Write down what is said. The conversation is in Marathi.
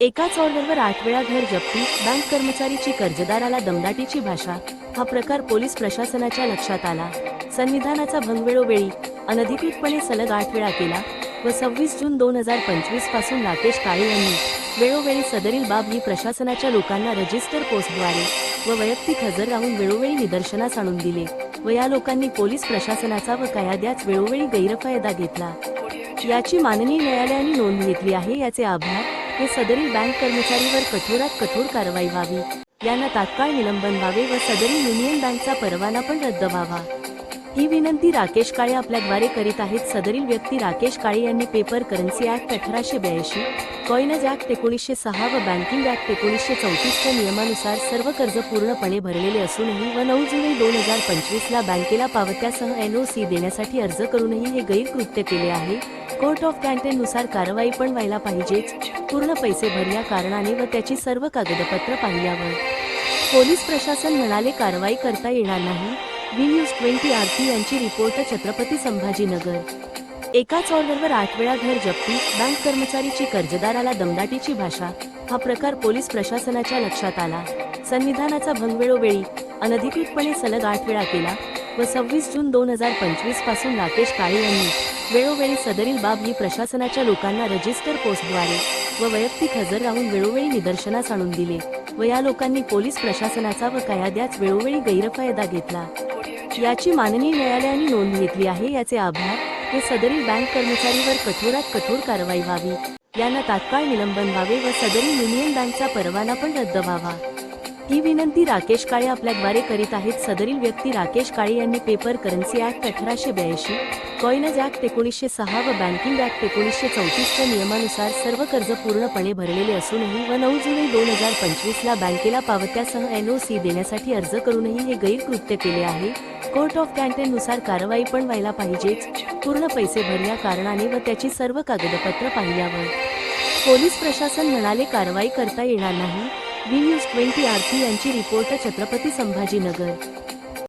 एकाच ऑर्डरवर आठ वेळा घर जप्ती बँक कर्मचारीची कर्जदाराला दमदाटीची भाषा हा प्रकार पोलीस प्रशासनाच्या लक्षात आला. संविधानाचा भंग वेळोवेळी अनधिकृतपणे सलग आठ वेळा केला व सव्वीस जून दोन हजार पंचवीसपासून राकेश काळे यांनी वेळोवेळी सदरील बाब ही प्रशासनाच्या लोकांना रजिस्टर पोस्टद्वारे व वैयक्तिक हजर राहून वेळोवेळी निदर्शनास आणून दिले व या लोकांनी पोलीस प्रशासनाचा व कायद्याच वेळोवेळी गैरफायदा घेतला. याची माननीय न्यायालयाने नोंद घेतली आहे याचे आभार. हे सदरील बँक कर्मचारीवर कठोरात कठोर कारवाई व्हावी. यांना तात्काळ निलंबन व्हावे व सदरी युनियन बँकचा परवाना पण रद्द व्हावा. ही विनंती राकेश काळे आपल्याद्वारे करीत आहेत. सदरील व्यक्ती राकेश काळे यांनी पेपर करन्सी ऍक्ट अठराशे ब्याऐंशी कॉइनज ऍक्ट एकोणीसशे सहा व बँकिंग ऍक्ट एकोणीसशे चौतीसच्या नियमानुसार सर्व कर्ज पूर्णपणे भरलेले असूनही व नऊ जुलै दोन हजार पंचवीसला बँकेला पावत्यासह एन ओ सी देण्यासाठी अर्ज करूनही हे गैरकृत्य केले आहे. कोर्ट ऑफ कॅन्टेननुसार कारवाई पण व्हायला पाहिजेच. पूर्ण पैसे भरल्या कारणाने व त्याची सर्व कागदपत्र पाहिल्यावर. पोलीस प्रशासन म्हणाले कारवाई करता येणार नाही. व्ही न्यूज ट्वेंटी आरती यांची रिपोर्ट छत्रपती संभाजीनगर. एकाच ऑर्डरवर आठ वेळा घर जप्ती बँक कर्मचारीची कर्जदाराला दमदाटीची भाषा हा प्रकार पोलीस प्रशासनाच्या लक्षात आला. संविधानाचा भंग वेळोवेळी अनधिकृतपणे सलग आठ वेळा केला व सव्वीस जून दोन हजार पंचवीसपासून राकेश काळे यांनी वेळोवेळी सदरील बाब ही प्रशासनाच्या लोकांना रजिस्टर पोस्टद्वारे व वैयक्तिक हजर राहून वेळोवेळी निदर्शनास आणून दिले. व या लोकांनी पोलीस प्रशासनाचा व कायद्याच वेळोवेळी गैरफायदा घेतला. याची माननीय न्यायालयाने नोंद घेतली आहे. याचे आभार हे सदरील बँक कर्मचारीवर कठोरात कठोर कारवाई व्हावी. यांना तात्काळ निलंबन व्हावे व सदरील युनियन बँकचा परवाना पण रद्द व्हावा. ही विनंती राकेश काळे आपल्याद्वारे करीत आहेत. सदरील व्यक्ती राकेश काळे यांनी पेपर करन्सी ऍक्ट अठराशे ब्याऐंशी कॉइनज ऍक्ट एकोणीसशे सहा व बँकिंग ऍक्ट एकोणीसशे चौतीसच्या नियमानुसार सर्व कर्ज पूर्णपणे भरलेले असूनही व नऊ जुलै दोन हजार पंचवीसला बँकेला पावत्यासह एनओसी देण्यासाठी अर्ज करूनही हे गैरकृत्य केले आहे. कोर्ट ऑफ कॅन्टेनुसार कारवाई पण व्हायला पाहिजेच. पूर्ण पैसे भरल्या कारणाने व त्याची सर्व कागदपत्र पाहिल्यावर. पोलीस प्रशासन म्हणाले कारवाई करता येणार नाही. व्ही न्यूज ट्वेंटी आरती यांची रिपोर्ट छत्रपती संभाजीनगर.